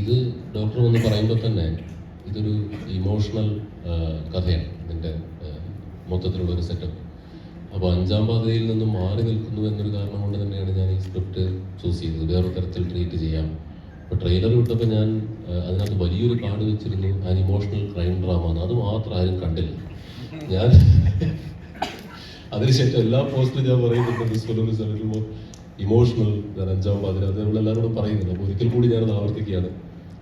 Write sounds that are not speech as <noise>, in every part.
ഇത് ഡോക്ടർ വന്ന് പറയുമ്പോൾ തന്നെ ഇതൊരു ഇമോഷണൽ കഥയാണ്. ഇതിന്റെ മൊത്തത്തിലുള്ള ഒരു സെറ്റപ്പ് അപ്പോൾ അഞ്ചാം പാതയിൽ നിന്ന് മാറി നിൽക്കുന്നു എന്നൊരു കാരണം കൊണ്ട് തന്നെയാണ് ഞാൻ ഈ സ്ക്രിപ്റ്റ് ചൂസ് ചെയ്തത്. വേറെ തരത്തിൽ ട്രീറ്റ് ചെയ്യാം. ഇപ്പോൾ ട്രെയിലർ വിട്ടപ്പോൾ ഞാൻ അതിനകത്ത് വലിയൊരു കാർഡ് വെച്ചിരുന്നു. ആൻ ഇമോഷണൽ ക്രൈം ഡ്രാമ എന്ന് അത് മാത്രം ആരും കണ്ടില്ല. ഞാൻ <laughs> അതിനുശേഷം എല്ലാ പോസ്റ്റിലും ഞാൻ പറയുന്നുണ്ട്. സ്വലൂർ സ്ഥലത്തുമ്പോൾ ഇമോഷണൽ ഞാൻ അഞ്ചാം പാതിര അത് നമ്മളെല്ലാവരോടും പറയുന്നുണ്ട്. അപ്പോൾ ഒരിക്കൽ കൂടി ഞാനത് ആവർത്തിക്കുകയാണ്.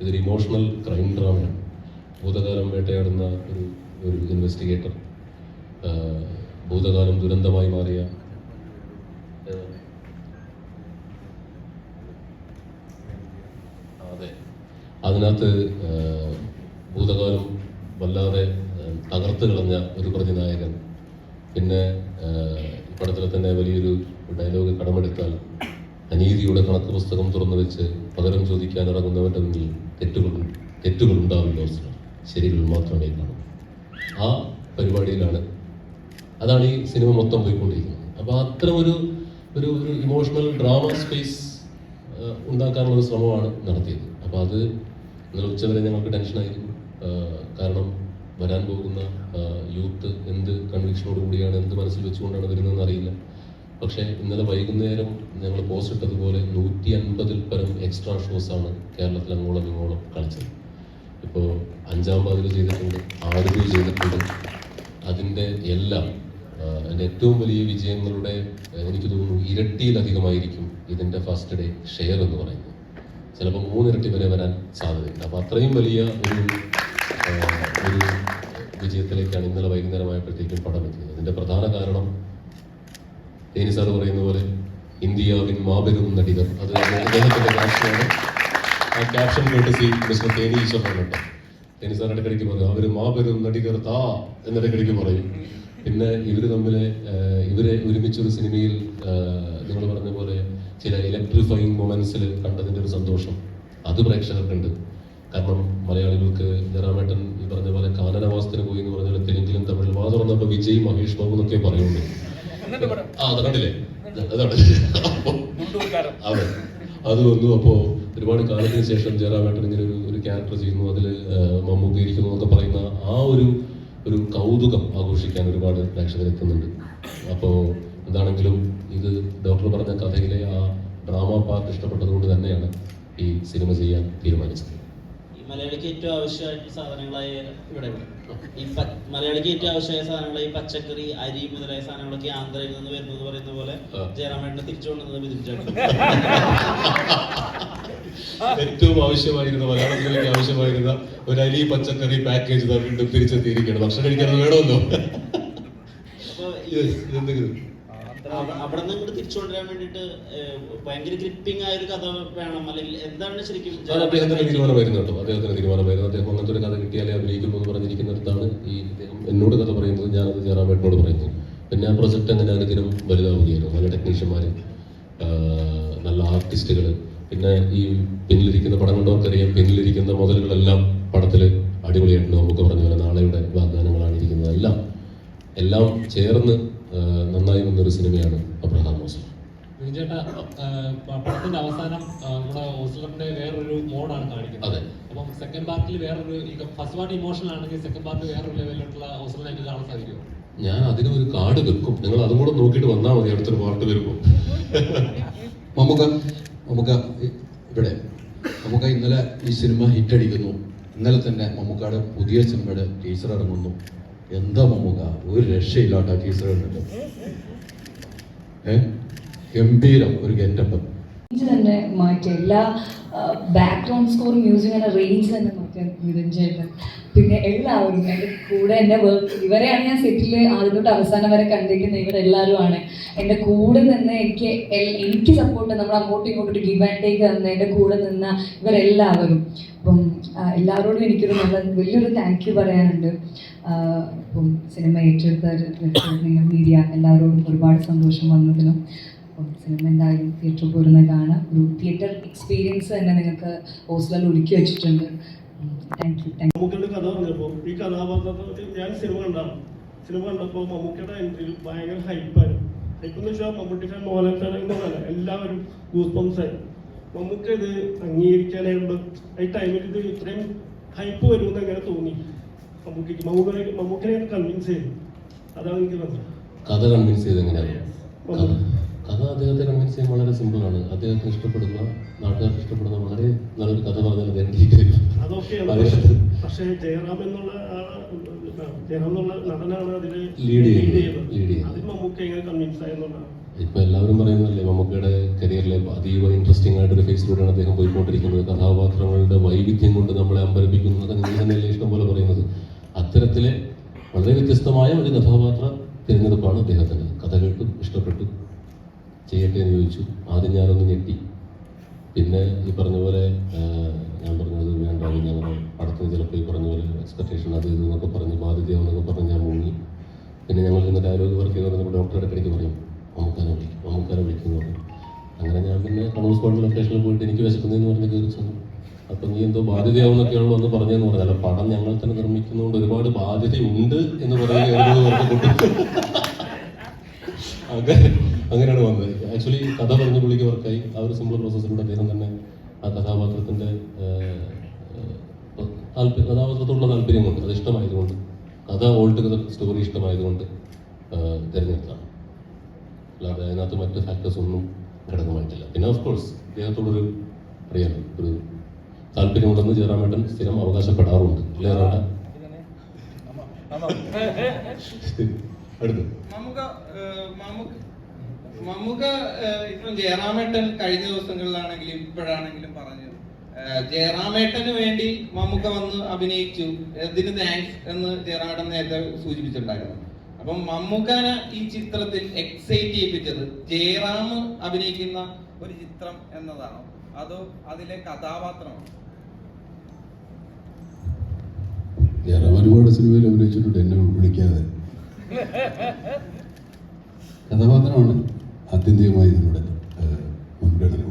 ഇതൊരു ഇമോഷണൽ ക്രൈം ഡ്രാമയാണ് ഭൂതകാലം വേട്ടയാടുന്ന ഒരു ഒരു ഇൻവെസ്റ്റിഗേറ്റർ ഭൂതകാലം ദുരന്തമായി മാറിയ അതെ. അതിനകത്ത് ഭൂതകാലം വല്ലാതെ തകർത്ത് കളഞ്ഞ ഒരു പ്രതിനായകൻ. പിന്നെ പടത്തിലെ തന്നെ വലിയൊരു ഡയലോഗ് കടമെടുത്താൽ അനീതിയുടെ കണക്ക് പുസ്തകം തുറന്നു വെച്ച് പകരം ചോദിക്കാൻ ഇറങ്ങുന്നവന്റെ മുന്നിൽ തെറ്റുകൾ തെറ്റുകൾ ഉണ്ടാവില്ല ശരികൾ മാത്രമേ കാണൂ. ആ പരിപാടിയിലാണ്. അതാണ് ഈ സിനിമ മൊത്തം പോയിക്കൊണ്ടിരിക്കുന്നത്. അപ്പോൾ അത്തരം ഒരു ഒരു ഒരു ഇമോഷണൽ ഡ്രാമ സ്പേസ് ഉണ്ടാക്കാനുള്ള ശ്രമമാണ് നടത്തിയത്. അപ്പോൾ അത് ഇന്നലെ ഉച്ചവരെ ഞങ്ങൾക്ക് ടെൻഷനായിരുന്നു കാരണം വരാൻ പോകുന്ന യൂത്ത് എന്ത് കൺവിക്ഷനോട് കൂടിയാണ് എന്ത് മനസ്സിൽ വെച്ചുകൊണ്ടാണ് വരുന്നതെന്ന് അറിയില്ല. പക്ഷേ ഇന്നലെ വൈകുന്നേരം ഞങ്ങൾ പോസ്റ്റ് ഇട്ടതുപോലെ നൂറ്റി അൻപതിൽ പരം എക്സ്ട്രാ ഷോസ് ആണ് കേരളത്തിൽ അങ്ങോളം ഇങ്ങോളം കളിച്ചത്. ഇപ്പോൾ അഞ്ചാം പാതിൽ ചെയ്തിട്ടുണ്ട് ആറ് ആടുകൾ ചെയ്തിട്ടുണ്ട്. അതിന്റെ എല്ലാം എന്റെ ഏറ്റവും വലിയ വിജയങ്ങളുടെ എനിക്ക് തോന്നുന്നു ഇരട്ടിയിലധികമായിരിക്കും ഇതിന്റെ ഫസ്റ്റ് ഡേ ഷെയർ എന്ന് പറയുന്നത്. ചിലപ്പോൾ മൂന്നിരട്ടി വരെ വരാൻ സാധ്യതയുണ്ട്. അപ്പോൾ അത്രയും വലിയ ഒരു ഒരു വിജയത്തിലേക്കാണ് ഇന്നലെ വൈകുന്നേരമായപ്പോഴത്തേക്കും പടം എത്തിയത്. അതിന്റെ പ്രധാന കാരണം തേനി സാർ പറയുന്ന പോലെ ഇന്ത്യയാവിൻ മാബെരും നടികർ അത് അദ്ദേഹത്തിന്റെ ക്യാപ്ഷനാണ്. ആ ക്യാപ്ഷൻ കേട്ടസി മിസ്റ്റർ തേനി ഈശ്വരനാണ് കേട്ടോ തേനി സാർ ഇടയ്ക്കിടയ്ക്ക് പറയും അവർ മാബെരും നടികർ താ എന്നിടയ്ക്കിടയ്ക്ക് പറയും. പിന്നെ ഇവർ തമ്മിൽ ഇവരെ ഒരുമിച്ചൊരു സിനിമയിൽ നിങ്ങൾ പറഞ്ഞ പോലെ ചില ഇലക്ട്രിഫൈങ് മൊമെന്റ്സിൽ കണ്ടതിന്റെ ഒരു സന്തോഷം അത് പ്രേക്ഷകർക്കുണ്ട്. കാരണം മലയാളികൾക്ക് ജറാമേട്ടൻ ഈ പറഞ്ഞ പോലെ കാനനവാസത്തിന് പോയി എന്ന് പറഞ്ഞാൽ തെലുങ്കിലും തമിഴിലും വാ തുറന്നപ്പോൾ വിജയ് മഹേഷ് ബാബു എന്നൊക്കെ പറയുള്ളൂ ആ അത് കണ്ടില്ലേ? അതാണ്. അതെ. അത് വന്നു അപ്പോ ഒരുപാട് കാലത്തിന് ശേഷം ജയറാമേട്ടൻ ഇങ്ങനെ ഒരു ഒരു ക്യാരക്ടർ ചെയ്യുന്നു. അതിൽ മമ്മൂട്ടി ഇരിക്കുന്നു എന്നൊക്കെ പറയുന്ന ആ ഒരു ഒരു കൗതുകം ആഘോഷിക്കാൻ ഒരുപാട് പ്രേക്ഷകർ എത്തുന്നുണ്ട്. അപ്പോൾ എന്താണെങ്കിലും ഇത് ഡോക്ടർ പറഞ്ഞ കഥയിലെ ആ ഡ്രാമ പാർട്ട് ഇഷ്ടപ്പെട്ടതുകൊണ്ട് തന്നെയാണ് ഈ സിനിമ ചെയ്യാൻ തീരുമാനിച്ചത്. ഈ മലയാളിക്ക് ഏറ്റവും ആവശ്യമായിട്ടുള്ള സാധനങ്ങളായ ഇവിടെ ഇവിടെ ഈ മലയാളിക്ക് ഏറ്റവും ആവശ്യമായ സാധനങ്ങൾ ഈ പച്ചക്കറി അരി മുതലായ സാധനങ്ങളൊക്കെ ആന്ധ്രയിൽ നിന്ന് വരുന്നത് പറയുന്ന പോലെ. ജയറാമേട്ടനെ തിരിച്ചു കൊണ്ടുവന്നത് ഏറ്റവും ആവശ്യമായിരുന്ന മലയാളത്തിലേക്ക് ആവശ്യമായിരുന്ന ഒരു അരി പച്ചക്കറി പാക്കേജ് വീണ്ടും തിരിച്ചെത്തിയിരിക്കുകയാണ്. ഭക്ഷണം കഴിക്കാൻ വേണമല്ലോ. ഇതെന്തെങ്കിലും അവിടെ നിന്ന് ഇങ്ങോട്ട് തിരിച്ചു കൊണ്ടുവരാൻ വേണ്ടിയിട്ട് ഏഹ്, ഭയങ്കര ഗ്രിപ്പിംഗ് ആയ ഒരു കഥ വേണം. അല്ലെങ്കിൽ എന്താണ് ശരിക്കും അദ്ദേഹത്തിന്റെ തീരുമാനമായിരുന്നു കേട്ടോ. അദ്ദേഹത്തിന്റെ തീരുമാനമായിരുന്നു അദ്ദേഹം അങ്ങനത്തെ ഒരു കഥ കിട്ടിയാലേ അഭിനയിക്കുമ്പോൾ എന്ന് പറഞ്ഞിരിക്കുന്നിടത്താണ് ഈ അദ്ദേഹം എന്നോട് കഥ പറയുന്നത്. ഞാനത് ജയറാമേട്ടനോട് പറയുന്നു. പിന്നെ ആ പ്രൊജക്ട് അങ്ങനെ അനുദിനം വലുതാവുകയായിരുന്നു നല്ല ടെക്നീഷ്യന്മാർ നല്ല ആർട്ടിസ്റ്റുകൾ പിന്നെ ഈ പിന്നിലിരിക്കുന്ന പടം കണ്ടവർക്കറിയാം പിന്നിലിരിക്കുന്ന മുതലുകളെല്ലാം പടത്തിൽ അടിപൊളിയായിട്ടുണ്ട്. നമുക്ക് പറഞ്ഞ പോലെ നാളെയുടെ വാഗ്ദാനങ്ങളാണ് ഇരിക്കുന്നത്. എല്ലാം എല്ലാം ചേർന്ന് നന്നായി വന്നൊരു സിനിമയാണ് അബ്രഹാം മോസം ചേട്ടാ പടത്തിന്റെ അവസാനം നമ്മുടെ വേറൊരു മോഡാണ് കാണിക്കുന്നത്. അതെ. അപ്പം സെക്കൻഡ് പാർട്ടിൽ വേറൊരു ഫസ്റ്റ് പാർട്ട് ഇമോഷണൽ ആണെങ്കിൽ സെക്കൻഡ് പാർട്ട് വേറൊരു ലെവലിലുള്ള കാണാൻ ഞാൻ അതിന് ഒരു കാർഡ് വെക്കും. നിങ്ങൾ അതും കൂടെ നോക്കിയിട്ട് വന്നാൽ മതി അടുത്തൊരു പാട്ട് വരുമ്പോൾ നമുക്ക് നമുക്ക് ഇവിടെ. നമുക്ക് ഇന്നലെ ഈ സിനിമ ഹിറ്റ് അടിക്കുന്നു. ഇന്നലെ തന്നെ മമ്മൂക്കാട് പുതിയ സിനിമയുടെ ടീച്ചർ ഇറങ്ങുന്നു. എന്താ മമ്മൂക്ക? ഒരു രക്ഷയില്ലാത്ത ടീച്ചർ ഗംഭീരം ഒരു ഗെറ്റപ്പ്. തന്നെ മാറ്റി. എല്ലാ ബാക്ക്ഗ്രൗണ്ട് സ്കോർ മ്യൂസിക് എന്ന റേഞ്ച് തന്നെ മാറ്റി ചേട്ടൻ പിന്നെ എല്ലാവരും എന്റെ കൂടെ എന്റെ വർക്ക് ഇവരെയാണ് ഞാൻ സെറ്റിൽ ആദ്യം തൊട്ട് അവസാനം വരെ കണ്ടിരിക്കുന്നത്. ഇവരെല്ലാവരുമാണ് എന്റെ കൂടെ നിന്ന് എനിക്ക് എനിക്ക് സപ്പോർട്ട് നമ്മൾ അങ്ങോട്ടും ഇങ്ങോട്ടും ഗിവ് ആൻഡ് ടേക്ക് തന്ന എന്റെ കൂടെ നിന്ന ഇവരെല്ലാവരും. അപ്പം എല്ലാവരോടും എനിക്കൊരു നല്ല വലിയൊരു താങ്ക് യു പറയാനുണ്ട്. അപ്പം സിനിമ ഏറ്റെടുത്ത നിങ്ങൾ മീഡിയ എല്ലാവരോടും ഒരുപാട് സന്തോഷം വന്നതിനും അപ്പം സിനിമ എന്തായാലും തിയേറ്ററിൽ പോരുന്ന കാണാം. ഒരു തിയേറ്റർ എക്സ്പീരിയൻസ് തന്നെ നിങ്ങൾക്ക് ഹോസ്റ്റലിൽ ഒരുക്കി വെച്ചിട്ടുണ്ട്. താങ്ക് യു താങ്ക് യു കഥ പറഞ്ഞപ്പോൾ ഈ കഥാപാത്രത്തിൽ ഞാൻ സിനിമ കണ്ടാണ് സിനിമ കണ്ടപ്പോൾ മമ്മൂക്കയുടെ എൻട്രിയിൽ ഭയങ്കര ഹൈപ്പായിരുന്നു ഹൈപ്പ് എന്ന് വെച്ചാൽ മമ്മൂട്ടി ഫാൻ മോഹൻലാൽ ഫാൻ എന്നല്ല എല്ലാവരും ഗൂസ് ബംസ് ആയിരുന്നു. നമുക്ക് ഇത് അംഗീകരിക്കാനായിട്ട് ഈ ടൈമിൽ ഇത് ഇത്രയും ഹൈപ്പ് വരുമെന്ന് അങ്ങനെ തോന്നി. മമ്മൂക്കിക്ക്. മമ്മൂക്കനെ മമ്മൂക്കനെ കൺവിൻസ് ചെയ്തു. അതാണ് എനിക്ക് തോന്നുന്നത് കഥ കൺവിൻസ് ചെയ്ത് എങ്ങനെയാണ് കഥ അദ്ദേഹത്തെ കൺവിൻസ് ചെയ്യാൻ വളരെ സിമ്പിളാണ് അദ്ദേഹത്തിന് ഇഷ്ടപ്പെടുന്ന നാട്ടുകാർക്ക് ഇഷ്ടപ്പെടുന്ന വളരെ നല്ലൊരു കഥ പറഞ്ഞാൽ അദ്ദേഹം അതൊക്കെയാണ് പറയുന്നത്. പക്ഷേ ജയറാം എന്നുള്ള ജയറാം എന്നുള്ള നടനാണ് അതിൽ ലീഡ് ചെയ്യുന്നത്. ലീഡ് ചെയ്യുന്നത്. അതിൽ മമ്മൂക്ക എങ്ങനെ കൺവിൻസ് ആയെന്നുള്ളതാണ്. ഇപ്പൊ എല്ലാവരും പറയുന്നല്ലേ മമ്മൂക്കയുടെ കരിയറിലെ അതീവ ഇൻട്രസ്റ്റിംഗ് ആയിട്ട് ഒരു ഫേസിലൂടെയാണ് അദ്ദേഹം പോയിക്കൊണ്ടിരിക്കുന്നത്. കഥാപാത്രങ്ങളുടെ വൈവിധ്യം കൊണ്ട് നമ്മളെ അമ്പരപ്പിക്കുന്നത് നിങ്ങൾ തന്നെയല്ലേ ഇഷ്ടം പോലെ പറയുന്നത്. അത്തരത്തിലെ വളരെ വ്യത്യസ്തമായ ഒരു കഥാപാത്ര തിരഞ്ഞെടുപ്പാണ് അദ്ദേഹത്തിന്. കഥ കേട്ടു ഇഷ്ടപ്പെട്ടു. ചെയ്യട്ടെ എന്ന് ചോദിച്ചു. ആദ്യം ഞാനൊന്ന് ഞെട്ടി. പിന്നെ ഈ പറഞ്ഞ പോലെ ഞാൻ പറഞ്ഞത് വേണ്ട പടത്തിന് ചിലപ്പോൾ ഈ പറഞ്ഞ പോലെ എക്സ്പെക്ടേഷൻ അത് ഇത് എന്നൊക്കെ പറഞ്ഞ് ബാധ്യതയാണെന്നൊക്കെ പറഞ്ഞ് ഞാൻ മുങ്ങി. പിന്നെ ഞങ്ങൾ ഇന്ന് ഡയലോഗ് വർക്ക് ചെയ്തു ഡോക്ടറുടെ കിടക്കി പറയും. മമ്മൂക്കാനെ വിളിക്കും ഓംകാരം വിളിക്കുന്നു പറയും അങ്ങനെ ഞാൻ പിന്നെ കണ്ണൂർ സ്പോട്ട് ലൊക്കേഷനിൽ പോയിട്ട് എനിക്ക് വിശക്കുന്നതെന്ന് പറഞ്ഞ് കയറി ചെന്നു അപ്പം നീ എന്തോ ബാധ്യതയാവുന്നൊക്കെയാണല്ലോ എന്ന് പറഞ്ഞതെന്ന് പറഞ്ഞാൽ പടം ഞങ്ങൾ തന്നെ നിർമ്മിക്കുന്നതുകൊണ്ട് ഒരുപാട് ബാധ്യതയുണ്ട് എന്ന് പറയുന്നത് അങ്ങനെ അങ്ങനെയാണ് വന്നത്. ആക്ച്വലി കഥ പറഞ്ഞു പുള്ളിക്ക് വർക്കായി. ആ ഒരു സിമ്പിൾ പ്രോസസ്സിലൂടെ അദ്ദേഹം തന്നെ ആ കഥാപാത്രത്തിന്റെ താല്പര്യം കഥാപാത്രത്തോടുള്ള താല്പര്യം കൊണ്ട് അത് ഇഷ്ടമായതുകൊണ്ട് കഥ ഓൾട്ട് സ്റ്റോറി ഇഷ്ടമായതുകൊണ്ട് തിരഞ്ഞെടുത്താണ് അല്ലാതെ അതിനകത്ത് മറ്റ് ഫാക്ടേഴ്സ് ഒന്നും ഘടകമായിട്ടില്ല. പിന്നെ ഓഫ് കോഴ്സ് അദ്ദേഹത്തോടൊരു അറിയാം ഒരു താല്പര്യമുണ്ടെന്ന് ജയറാമേട്ടൻ സ്ഥിരം അവകാശപ്പെടാറുണ്ട്. മമ്മൂക്ക ഏഹ്, ഇപ്പം ജയറാമേട്ടൻ കഴിഞ്ഞ ദിവസങ്ങളിലാണെങ്കിലും ഇപ്പോഴാണെങ്കിലും പറഞ്ഞു ജയറാമേട്ടന് വേണ്ടി മമ്മൂക്ക വന്ന് അഭിനയിച്ചു ഇതിന് താങ്ക്സ് എന്ന് ജയറാമേട്ടൻ നേരത്തെ സൂചിപ്പിച്ചിട്ടുണ്ടായിരുന്നു. അപ്പം മമ്മൂക്കാന ഈ ചിത്രത്തിൽ എക്സൈറ്റ് ചെയ്യിപ്പിച്ചത്. ജയറാം അഭിനയിക്കുന്ന ഒരു ചിത്രം എന്നതാണോ. അതോ അതിലെ കഥാപാത്രമാണ് ജയറാം ഒരുപാട് സിനിമയിൽ അഭിനയിച്ചിട്ടുണ്ട് എന്നെ വിളിക്കാതെ. കഥാപാത്രമാണ് ആത്യന്തികമായി നമ്മുടെ മുൻഗണന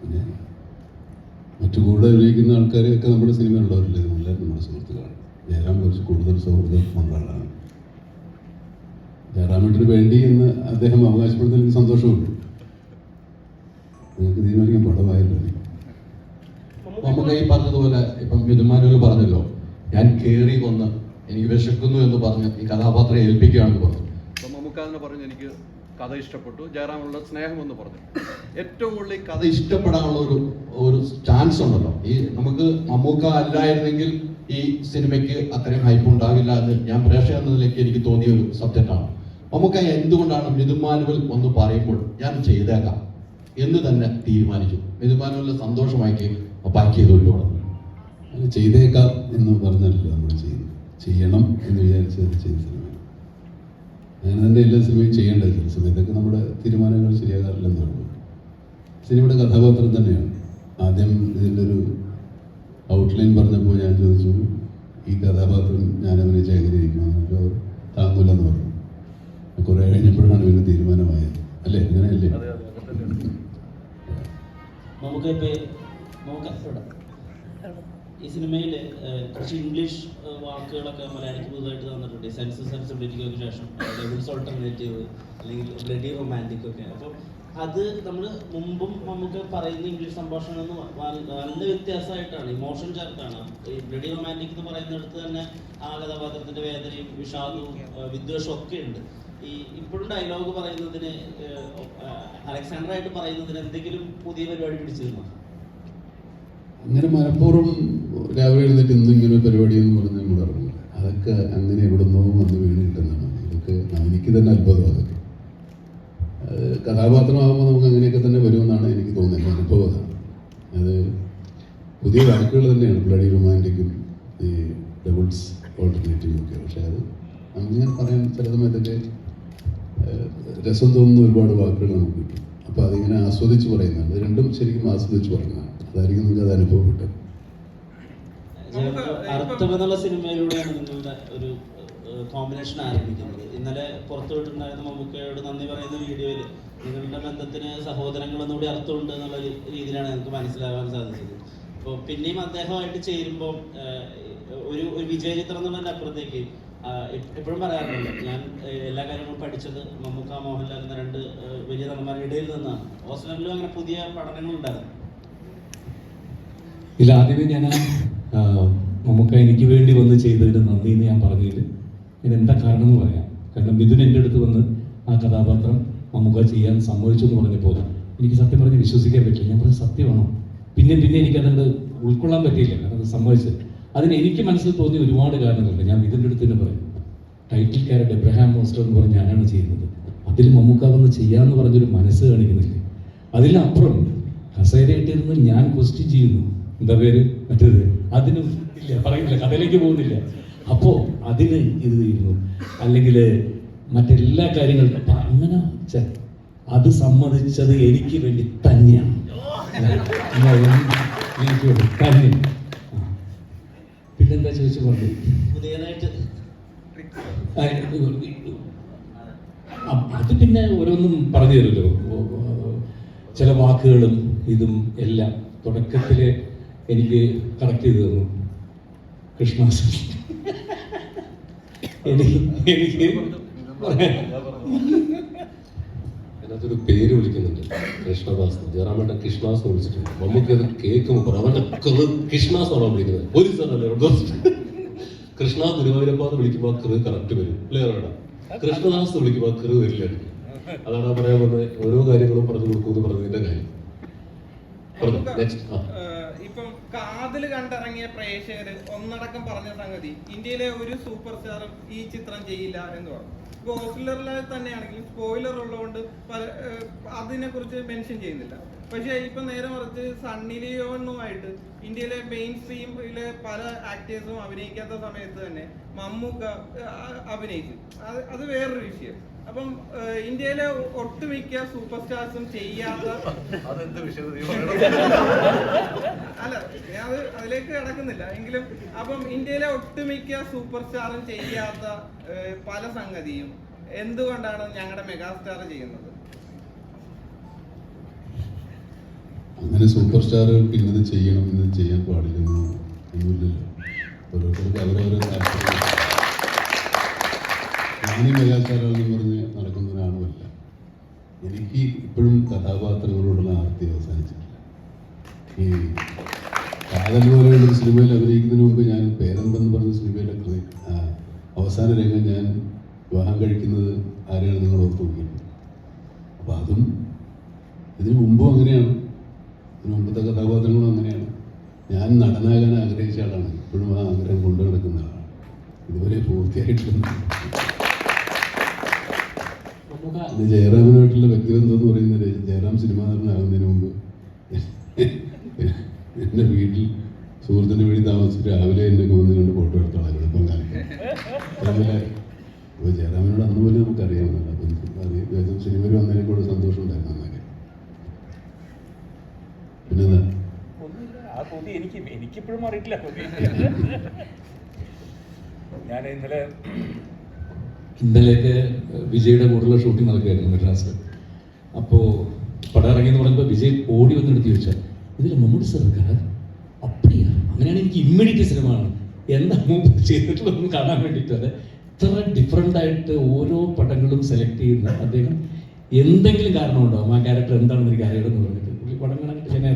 പിന്നെ മറ്റു കൂടെ അഭിനയിക്കുന്ന ആൾക്കാരെയൊക്കെ നമ്മുടെ സിനിമയിലുള്ളവരില്ലേ? നമ്മളെ നമ്മുടെ സുഹൃത്തുക്കളാണ്. ജയറാം കുറച്ച് കൂടുതൽ സൗഹൃദം പങ്കാളാണ് ജയറാമേട്ടിന് വേണ്ടി എന്ന് അദ്ദേഹം അവകാശപ്പെടുന്നതിൽ എനിക്ക് സന്തോഷമുണ്ട്. നിങ്ങൾക്ക് തീരുമാനിക്കാൻ പടമായല്ലോ നമുക്ക് ഈ പറഞ്ഞതുപോലെ ഇപ്പം മിഥുമാനുവൽ പറഞ്ഞല്ലോ ഞാൻ കേറി വന്ന് എനിക്ക് വിശക്കുന്നു എന്ന് പറഞ്ഞ് ഈ കഥാപാത്രം ഏൽപ്പിക്കുകയാണെന്ന് പറഞ്ഞു. അപ്പം മമ്മൂക്ക എന്ന് പറഞ്ഞു എനിക്ക് കഥ ഇഷ്ടപ്പെട്ടു ജയറാമുള്ള സ്നേഹം എന്ന് പറഞ്ഞു. ഏറ്റവും കൂടുതൽ ഈ കഥ ഇഷ്ടപ്പെടാനുള്ള ഒരു ഒരു ചാൻസ് ഉണ്ടല്ലോ. ഈ നമുക്ക് മമ്മൂക്ക അല്ലായിരുന്നെങ്കിൽ ഈ സിനിമയ്ക്ക് അത്രയും ഹൈപ്പ് ഉണ്ടാവില്ല എന്ന് ഞാൻ പ്രേക്ഷകർ എന്നതിലേക്ക് എനിക്ക് തോന്നിയ ഒരു സബ്ജക്റ്റാണ് മമ്മൂക്ക എന്തുകൊണ്ടാണ് മിഥുമാനുവൽ ഒന്ന് പറയുമ്പോൾ ഞാൻ ചെയ്തേക്കാം എന്ന് തന്നെ തീരുമാനിച്ചു. മിതുമാനുവലിന് സന്തോഷമാക്കി പാക്ക് അത് ചെയ്തേക്കാം എന്ന് പറഞ്ഞല്ലോ നമ്മൾ ചെയ്യുന്നത്. ചെയ്യണം എന്ന് വിചാരിച്ച് അത് ചെയ്ത സിനിമയാണ് അങ്ങനെ തന്നെ എല്ലാ സിനിമയും ചെയ്യേണ്ടത് ചില സമയത്തൊക്കെ നമ്മുടെ തീരുമാനങ്ങൾ ശരിയാകാറില്ലെന്നാണ് സിനിമയുടെ കഥാപാത്രം തന്നെയാണ്. ആദ്യം ഇതിന്റെ ഒരു ഔട്ട്ലൈൻ പറഞ്ഞപ്പോൾ ഞാൻ ചോദിച്ചു ഈ കഥാപാത്രം ഞാൻ അഭിനയിച്ച എങ്ങനെയിരിക്കും താങ്ങൂലെന്ന് പറഞ്ഞു. കുറേ കഴിഞ്ഞപ്പോഴാണ് പിന്നെ തീരുമാനമായത്. അല്ലേ? അങ്ങനെയല്ലേ? നമുക്ക് ഈ സിനിമയിൽ കുറച്ച് ഇംഗ്ലീഷ് വാക്കുകളൊക്കെ മലയാളിക്ക് പുതുതായിട്ട് തന്നിട്ടുണ്ട്. സെൻസ് സെൻസിബിലിറ്റിക്കൊക്കെ ശേഷം. ഡബിൾസ് ഓൾട്ടർനേറ്റീവ് അല്ലെങ്കിൽ ബ്ലഡി റൊമാന്റിക് ഒക്കെ. അപ്പോൾ അത് നമ്മൾ മുമ്പും നമുക്ക് പറയുന്ന ഇംഗ്ലീഷ് സംഭാഷണം എന്ന് നല്ല വ്യത്യാസമായിട്ടാണ്. ഇമോഷൻ ചേർത്താണ്. ഈ ബ്ലഡി റൊമാന്റിക് എന്ന് പറയുന്നിടത്ത് തന്നെ ആ കഥാപാത്രത്തിന്റെ വേദനയും വിഷാദവും വിദ്വേഷവും ഒക്കെ ഉണ്ട്. ഈ ഇപ്പോഴും ഡയലോഗ് പറയുന്നതിന് അലക്സാണ്ടർ ആയിട്ട് പറയുന്നതിന് എന്തെങ്കിലും പുതിയ പരിപാടി പിടിച്ചിരുന്നോ? അങ്ങനെ മനഃപൂർവം രാവിലെ എഴുന്നേറ്റ് ഇങ്ങനെ പരിപാടി എന്ന് പറഞ്ഞ് നമ്മൾ ഇറങ്ങില്ല അതൊക്കെ അങ്ങനെ എവിടുന്നോ വന്ന് വീണ് ഇതൊക്കെ എനിക്ക് തന്നെ അത്ഭുതം അതൊക്കെ അത് കഥാപാത്രമാകുമ്പോൾ നമുക്ക് അങ്ങനെയൊക്കെ തന്നെ വരുമെന്നാണ് എനിക്ക് തോന്നുന്നത്. അനുഭവം അത് പുതിയ വാക്കുകൾ തന്നെയാണ്. ബ്ലഡി റൊമാന്റിക്കും ഈ ഡബിൾസ് ഓൾട്ടർനേറ്റീവും ഒക്കെ. പക്ഷേ അത് അങ്ങനെ പറയാൻ ചില സമയത്തൊക്കെ രസം തോന്നുന്ന ഒരുപാട് വാക്കുകൾ നമുക്ക് കിട്ടും. അപ്പോൾ അതിങ്ങനെ ആസ്വദിച്ച് പറയുന്നതാണ്. രണ്ടും ശരിക്കും ആസ്വദിച്ച് പറയുന്നതാണ്. അതായിരിക്കും നിങ്ങൾക്ക് അത് അനുഭവപ്പെട്ടത്. അർത്ഥം എന്നുള്ള സിനിമയിലൂടെയാണ് നിങ്ങളുടെ ഒരു കോമ്പിനേഷൻ ആരംഭിക്കുന്നത്. ഇന്നലെ പുറത്തുവിട്ടുണ്ടായിരുന്ന മമ്മൂക്കയോട് നന്ദി പറയുന്ന വീഡിയോയിൽ നിങ്ങളുടെ ബന്ധത്തിന് സഹോദരങ്ങൾ എന്നുകൂടി അർത്ഥമുണ്ട് എന്നുള്ള രീതിയിലാണ് ഞങ്ങൾക്ക് മനസ്സിലാവാൻ സാധിച്ചത്. അപ്പോൾ പിന്നെയും അദ്ദേഹമായിട്ട് ചേരുമ്പോൾ ഒരു ഒരു വിജയചിത്രം എന്നുള്ളതിന്റെ അപ്പുറത്തേക്ക് എപ്പോഴും പറയാറുണ്ട്. ഞാൻ എല്ലാ കാര്യങ്ങളും പഠിച്ചത് മമ്മൂക്ക മോഹൻലാൽ എന്ന രണ്ട് വലിയ നടന്മാരുടെ ഇടയിൽ നിന്നാണ്. ഹോസ്റ്റലിലും അങ്ങനെ പുതിയ പഠനങ്ങൾ ഉണ്ടായിരുന്നു. ഇല്ല ആദ്യമേ ഞാൻ മമ്മൂക്ക എനിക്ക് വേണ്ടി വന്ന് ചെയ്തതിന് നന്ദി എന്ന് ഞാൻ പറഞ്ഞതിൽ ഇത് എന്താ കാരണം എന്ന് പറയാം. കാരണം മിഥുൻ എന്റെ അടുത്ത് വന്ന് ആ കഥാപാത്രം മമ്മൂക്ക ചെയ്യാൻ സമ്മതിച്ചു എന്ന് പറഞ്ഞപ്പോൾ എനിക്ക് സത്യം പറഞ്ഞ് വിശ്വസിക്കാൻ പറ്റില്ല. ഞാൻ പറഞ്ഞ സത്യമാണോ? പിന്നെ പിന്നെ എനിക്കതുകൊണ്ട് ഉൾക്കൊള്ളാൻ പറ്റിയില്ല. കാരണം അത് സമ്മതിച്ചത് അതിന് എനിക്ക് മനസ്സിൽ തോന്നിയ ഒരുപാട് കാരണങ്ങളുണ്ട്. ഞാൻ ഇതിന്റെ അടുത്ത് തന്നെ പറയും. ടൈറ്റിൽ ക്യാരക്ടർ എബ്രഹാം മോസ്റ്റർ എന്ന് പറഞ്ഞ് ഞാനാണ് ചെയ്യുന്നത്. അതിൽ മമ്മൂക്ക വന്ന് ചെയ്യാന്ന് പറഞ്ഞൊരു മനസ്സ് കാണിക്കുന്നില്ലേ? അതിലപ്പുറം കസേരയിട്ടിരുന്ന് ഞാൻ ക്വസ്റ്റ്യൻ ചെയ്യുന്നു. എന്താ പേര്? മറ്റേത്? അതിന് ഇല്ല പറയുന്നില്ല കഥയിലേക്ക് പോകുന്നില്ല. അപ്പോ അതിന് ഇത് ചെയ്യുന്നു അല്ലെങ്കിൽ മറ്റെല്ലാ കാര്യങ്ങളും അപ്പൊ അങ്ങനെ അത് സമ്മതിച്ചത് എനിക്ക് വേണ്ടി തന്നെയാണ്. തന്നെ പിന്നെന്താ ചോദിച്ചു പറഞ്ഞു പുതിയതായിട്ട് അത് പിന്നെ ഓരോന്നും പറഞ്ഞു തരുമല്ലോ. ചില വാക്കുകളും ഇതും എല്ലാം തുടക്കത്തിൽ എനിക്ക് കറക്റ്റ് ചെയ്തു തന്നു. കൃഷ്ണ എനിക്ക് എനിക്ക് അതിനകത്തൊരു പേര് വിളിക്കുന്നുണ്ട്. കൃഷ്ണദാസ് ജയറാമേട്ടൻ കൃഷ്ണദാസ് വിളിച്ചിട്ടുണ്ട്. മമ്മൂക്ക് അത് കേൾക്കുമ്പോൾ കൃ കൃഷ്ണദാസ് ആണോ വിളിക്കുന്നത്? പോലീസാണല്ലേ കൃഷ്ണ ഗുരുവായൂരപ്പ വിളിക്കുമ്പോൾ ആ കൃ കറക്റ്റ് വരും. അല്ലേ കൃഷ്ണദാസ് വിളിക്കുമ്പോൾ ആ കൃ വരില്ല അതാണ് പറയാൻ പറഞ്ഞത് ഓരോ കാര്യങ്ങളും പറഞ്ഞു കൊടുക്കുമെന്ന് പറഞ്ഞതിന്റെ കാര്യം. നെക്സ്റ്റ് ആ. കാതിൽ കണ്ടിറങ്ങിയ പ്രേക്ഷകർ ഒന്നടക്കം പറഞ്ഞ സംഗതി ഇന്ത്യയിലെ ഒരു സൂപ്പർ സ്റ്റാറും ഈ ചിത്രം ചെയ്യില്ല എന്ന് പറഞ്ഞു. ഇപ്പൊ ഓസ്ലറിൽ തന്നെയാണെങ്കിലും സ്പോയിലർ ഉള്ളതുകൊണ്ട് പല അതിനെ കുറിച്ച് മെൻഷൻ ചെയ്യുന്നില്ല. പക്ഷേ ഇപ്പൊ നേരെ മറിച്ച് സണ്ണി ലിയോണുമായിട്ട് ഇന്ത്യയിലെ മെയിൻ സ്ട്രീമിലെ പല ആക്ടേഴ്സും അഭിനയിക്കാത്ത സമയത്ത് തന്നെ മമ്മൂക്ക അഭിനയിച്ചു. അത് അത് വേറൊരു വിഷയം. അപ്പം ഇന്ത്യയിലെ ഒട്ടുമിക്ക സൂപ്പർ സ്റ്റാർസും ചെയ്യാത്ത അതെന്ത് വിഷയം അല്ല ഞാൻ അത് അതിലേക്ക് കിടക്കുന്നില്ല. എങ്കിലും അപ്പം ഇന്ത്യയിലെ ഒട്ടുമിക്ക സൂപ്പർ സ്റ്റാറും ചെയ്യാത്ത പല സംഗതിയും എന്തുകൊണ്ടാണ് ഞങ്ങളുടെ മെഗാസ്റ്റാർ ചെയ്യുന്നത്? അങ്ങനെ സൂപ്പർ സ്റ്റാറുകൾക്ക് ഇന്നത് ചെയ്യണം ഇന്നത് ചെയ്യാൻ പാടില്ലെന്നോ ഒന്നുമില്ലല്ലോ. ഓരോരുത്തർക്ക് അവരവരെ താല്പര്യം. ഞാനീ മെഗാസ്റ്റാറാണെന്ന് പറഞ്ഞ് നടക്കുന്ന ഒരാളുമല്ല. എനിക്ക് ഇപ്പോഴും കഥാപാത്രങ്ങളോടുള്ള ആർത്തി അവസാനിച്ചിട്ടില്ല. ഈ കാതൽ പോലെയുള്ള സിനിമയിൽ അഭിനയിക്കുന്നതിന് മുമ്പ് ഞാൻ പേരമ്പെന്ന് പറഞ്ഞ സിനിമയിലെ അവസാന രംഗം ഞാൻ വിവാഹം കഴിക്കുന്നത് ആരെയാണ് നിങ്ങൾ ഓർത്ത് നോക്കിയിട്ടുണ്ട്? അപ്പോൾ അതും ഇതിനു മുമ്പും അങ്ങനെയാണ്. ഇതിനു മുമ്പത്തെ കഥാപാത്രങ്ങളും അങ്ങനെയാണ്. ഞാൻ നടനാകാൻ ആഗ്രഹിച്ച ആളാണ്. ഇപ്പോഴും ആ ആഗ്രഹം കൊണ്ടു നടക്കുന്ന ആളാണ്. ഇതുവരെ ഇത് ജയറാമിനായിട്ടുള്ള വ്യക്തിബന്ധം എന്ന് പറയുന്നത്? ജയറാം സിനിമ നടനാകുന്നതിന് മുമ്പ്. എന്റെ വീട്ടിൽ സുഹൃത്തിന്റെ വീട്ടിൽ താമസിച്ച് രാവിലെ എന്നെ വന്ന് രണ്ട് ഫോട്ടോ എടുത്തോളാം ഇപ്പം കാലത്ത്. അതുപോലെ ഇപ്പോൾ ജയറാമിനോട് അന്ന് പോലും നമുക്കറിയാമെന്നല്ല അപ്പം അറിയാം സിനിമയിൽ വന്നതിനെ കൂടെ സന്തോഷം ഉണ്ടായിരുന്നു അന്നൊക്കെ. പിന്നെന്താ? എനിക്ക് എനിക്കിപ്പോഴും അറിയിട്ടില്ല ഞാൻ ഇന്നലെ ഇന്നലെയൊക്കെ വിജയുടെ കൂടുതൽ ഷൂട്ടിംഗ് നടക്കുകയായിരുന്നു മെഡ്രാസിൽ അപ്പോൾ പടം ഇറങ്ങിയെന്ന് പറയുമ്പോൾ വിജയ് ഓടി വന്നെടുത്ത് ചോദിച്ചാൽ ഇതിൽ മമ്മൂട്ടി സാർ കഥ അപ്പടിയാണ് അങ്ങനെയാണ് എനിക്ക് ഇമ്മീഡിയറ്റ് സിനിമയാണ് എന്താ മുമ്പ് ചെയ്തിട്ടുള്ളതെന്ന് കാണാൻ വേണ്ടിയിട്ട് ഇത്ര ഡിഫറെന്റ് ആയിട്ട് ഓരോ പടങ്ങളും സെലക്ട് ചെയ്യുന്ന അദ്ദേഹം എന്തെങ്കിലും കാരണമുണ്ടാവും ആ ക്യാരക്ടർ എന്താണെന്ന് എനിക്ക് അറിയണമെന്ന് പറഞ്ഞിട്ട്. പടങ്ങളെ പടം ഞാൻ